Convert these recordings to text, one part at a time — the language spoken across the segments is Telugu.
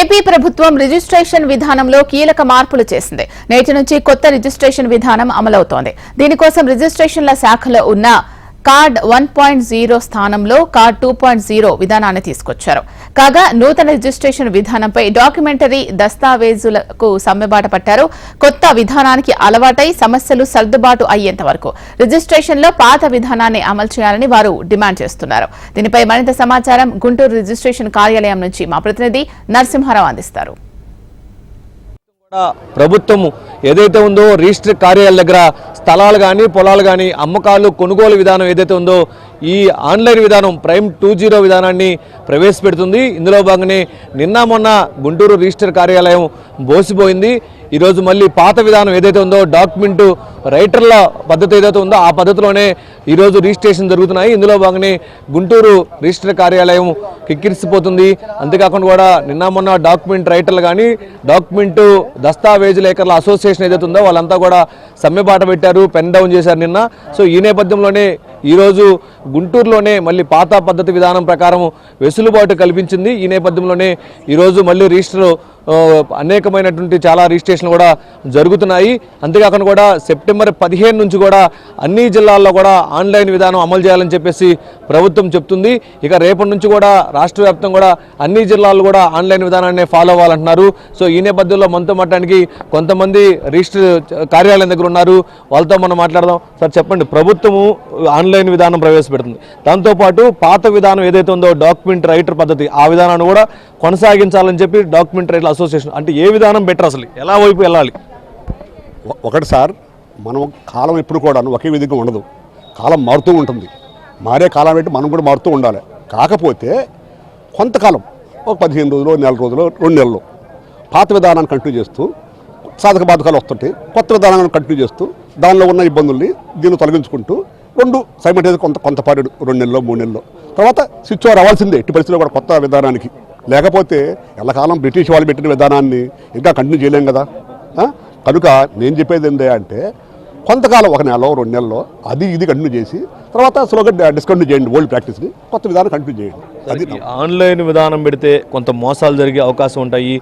ఏపీ ప్రభుత్వం రిజిస్ట్రేషన్ విధానంలో కీలక మార్పులు చేసింది. నేటి నుంచి కొత్త రిజిస్ట్రేషన్ విధానం అమలవుతోంది. దీనికోసం రిజిస్ట్రేషన్ల శాఖలో ఉన్న కార్డ్ వన్ పాయింట్ జీరో స్థానంలో కార్డ్ టూ పాయింట్ జీరో విధానాన్ని తీసుకొచ్చారు. కాగా నూతన రిజిస్ట్రేషన్ విధానంపై డాక్యుమెంటరీ దస్తావేజులకు సమ్మెబాట పట్టారు. కొత్త విధానానికి అలవాటై సమస్యలు సర్దుబాటు అయ్యేంత వరకు రిజిస్ట్రేషన్లో పాత విధానాన్ని అమలు చేయాలని వారు డిమాండ్ చేస్తున్నారు. దీనిపై మరింత సమాచారం గుంటూరు రిజిస్ట్రేషన్ కార్యాలయం నుంచి మా ప్రతినిధి నరసింహారావు అందిస్తారు. కూడా ప్రభుత్వము ఏదైతే ఉందో రిజిస్టర్ కార్యాలయాల దగ్గర స్థలాలు కానీ పొలాలు కానీ అమ్మకాలు కొనుగోలు విధానం ఏదైతే ఉందో ఈ ఆన్లైన్ విధానం ప్రైమ్ టూ జీరో విధానాన్ని ప్రవేశపెడుతుంది. ఇందులో భాగంగానే నిన్న మొన్న గుంటూరు రిజిస్టర్ కార్యాలయం బోసిపోయింది. ఈరోజు మళ్ళీ పాత విధానం ఏదైతే ఉందో డాక్యుమెంట్ రైటర్ల పద్ధతి ఏదైతే ఉందో ఆ పద్ధతిలోనే ఈరోజు రిజిస్ట్రేషన్ జరుగుతున్నాయి. ఇందులో భాగంగా గుంటూరు రిజిస్టర్ కార్యాలయం కిక్కిరిసిపోతుంది. అంతేకాకుండా కూడా నిన్న మొన్న డాక్యుమెంట్ రైటర్లు కానీ డాక్యుమెంట్ దస్తావేజు లేఖర్ల అసోసియేషన్ ఏదైతే ఉందో వాళ్ళంతా కూడా సమ్మెబాట పెట్టారు పెన్ డౌన్ చేశారు నిన్న. సో ఈ నేపథ్యంలోనే ఈరోజు గుంటూరులోనే మళ్ళీ పాత పద్ధతి విధానం ప్రకారం వెసులుబాటు కల్పించింది. ఈ నేపథ్యంలోనే ఈరోజు మళ్ళీ రిజిస్టర్ అనేకమైనటువంటి చాలా రిజిస్ట్రేషన్లు కూడా జరుగుతున్నాయి. అంతేకాకుండా కూడా సెప్టెంబర్ పదిహేను నుంచి కూడా అన్ని జిల్లాల్లో కూడా ఆన్లైన్ విధానం అమలు చేయాలని చెప్పేసి ప్రభుత్వం చెప్తుంది. ఇక రేపటి నుంచి కూడా రాష్ట్ర కూడా అన్ని జిల్లాలు కూడా ఆన్లైన్ విధానాన్ని ఫాలో అవ్వాలంటున్నారు. సో ఈ నేపథ్యంలో మనతో మాట్లాడడానికి కొంతమంది రిజిస్టర్ కార్యాలయం దగ్గర ఉన్నారు. వాళ్ళతో మనం మాట్లాడదాం. సార్ చెప్పండి ప్రభుత్వము ఆన్లైన్ విధానం ప్రవేశపెడుతుంది. దాంతోపాటు పాత విధానం ఏదైతే ఉందో డాక్యుమెంట్ రైటర్ పద్ధతి ఆ విధానాన్ని కూడా కొనసాగించాలని చెప్పి డాక్యుమెంట్ రైటర్ అసోసియేషన్ అంటే ఏ విధానం బెటర్ అసలు? ఎలా వైపు వెళ్ళాలి? ఒకటి సార్ మనం కాలం ఎప్పుడు కూడా ఒకే విధంగా ఉండదు. కాలం మారుతూ ఉంటుంది. మారే కాలం ఏంటి మనం కూడా మారుతూ ఉండాలి. కాకపోతే కొంతకాలం ఒక పదిహేను రోజులు నెల రోజులు రెండు నెలలు పాత విధానాన్ని కంటిన్యూ చేస్తూ సాధక బాధకాలు వస్తుంటాయి కొత్త విధానాన్ని కంటిన్యూ చేస్తూ దానిలో ఉన్న ఇబ్బందుల్ని దీన్ని తొలగించుకుంటూ రెండు సైమల్టేజ్ కొంత కొంతపాటు రెండు నెలల్లో మూడు నెలలు. తర్వాత స్విచ్ ఓవర్ అవ్వాల్సిందే ఎట్టి పరిస్థితుల్లో కూడా కొత్త విధానానికి. లేకపోతే ఎల్లకాలం బ్రిటిష్ వాళ్ళు పెట్టిన విధానాన్ని ఇంకా కంటిన్యూ చేయలేం కదా. కనుక నేను చెప్పేది ఏంటి అంటే కొంతకాలం ఒక నెల రెండు నెలలో అది ఇది కంటిన్యూ చేసి తర్వాత స్లోగా డిస్కంటిన్యూ చేయండి ఓల్డ్ ప్రాక్టీస్ని కొత్త విధానం కంటిన్యూ చేయండి. అది ఆన్లైన్ విధానం పెడితే కొంత మోసాలు జరిగే అవకాశం ఉంటాయి.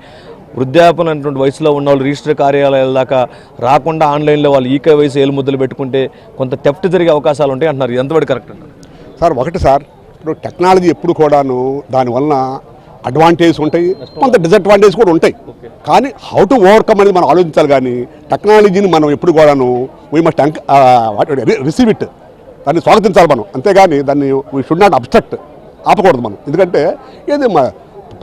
వృద్ధాపన అనేటువంటి వయసులో ఉన్న వాళ్ళు రిజిస్టర్ కార్యాలయాల దాకా రాకుండా ఆన్లైన్లో వాళ్ళు ఈకే వయసు ఏలు ముద్దలు పెట్టుకుంటే కొంత తెఫ్ట్ జరిగే అవకాశాలు ఉంటాయి అంటున్నారు. ఎంతవరకు కరెక్ట్ అంటారు? సార్ ఒకటి సార్ ఇప్పుడు టెక్నాలజీ ఎప్పుడు కూడాను దానివల్ల అడ్వాంటేజ్ ఉంటాయి కొంత డిసడ్వాంటేజ్ కూడా ఉంటాయి. కానీ హౌ టు ఓవర్కమ్ అనేది మనం ఆలోచించాలి కానీ టెక్నాలజీని మనం ఎప్పుడు కూడాను వీ మస్ట్ రిసీవ్ ఇట్ దాన్ని స్వాగతించాలి మనం. అంతేగాని దాన్ని వీ షుడ్ నాట్ అబ్స్ట్రక్ట్ ఆపకూడదు మనం. ఎందుకంటే ఏది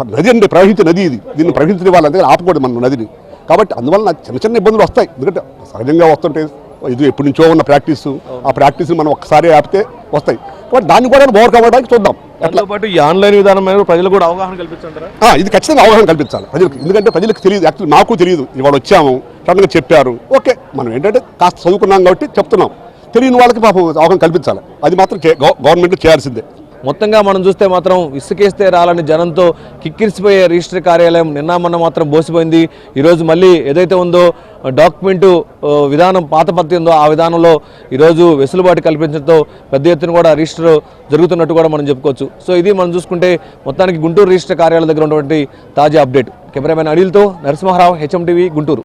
నది అండి ప్రవహించే నది ఇది. దీన్ని ప్రవహించని వాళ్ళు అంతే ఆపకూడదు మనం నదిని. కాబట్టి అందువల్ల చిన్న చిన్న ఇబ్బందులు వస్తాయి. ఎందుకంటే సహజంగా వస్తుంటే ఇది ఎప్పటి నుంచో ఉన్న ప్రాక్టీస్. ఆ ప్రాక్టీస్ మనం ఒక్కసారి ఆపితే వస్తాయి. కాబట్టి దాన్ని కూడా ఓవర్కమ్ అవ్వడానికి చూద్దాం. దాంతో పాటు ఈ ఆన్లైన్ విధానం మీద ప్రజలకు కూడా అవగాహన కల్పించంటారా? ఆ, ఇది ఖచ్చితంగా అవగాహన కల్పించాలి. ప్రజలకు ఎందుకంటే ప్రజలకు తెలియదు. యాక్చువల్ నాకు తెలియదు. ఇవాళ వచ్చాము. సడన్గా చెప్పారు. ఓకే. మనం ఏంటంటే కాస్త చదువుకున్నాం కాబట్టి చెప్తున్నాం. తెలియని వాళ్ళకి పాపం అవగాహన కల్పించాలి. అది మాత్రం గవర్నమెంట్ చేయాల్సిందే. మొత్తంగా మనం చూస్తే మాత్రం ఇసుకేస్తే రాలని జనంతో కిక్కిరిసిపోయే రిజిస్టర్ కార్యాలయం నిన్న మొన్న మాత్రం బోసిపోయింది. ఈరోజు మళ్ళీ ఏదైతే ఉందో డాక్యుమెంటు విధానం పాత పద్ధతి ఉందో ఆ విధానంలో ఈరోజు వెసులుబాటు కల్పించడంతో పెద్ద ఎత్తున కూడా రిజిస్టర్ జరుగుతున్నట్టు కూడా మనం చెప్పుకోవచ్చు. సో ఇది మనం చూసుకుంటే మొత్తానికి గుంటూరు రిజిస్టర్ కార్యాలయం దగ్గర ఉన్నటువంటి తాజా అప్డేట్. కెమెరామెన్ అనిల్తో నరసింహారావు హెచ్ఎం టీవీ గుంటూరు.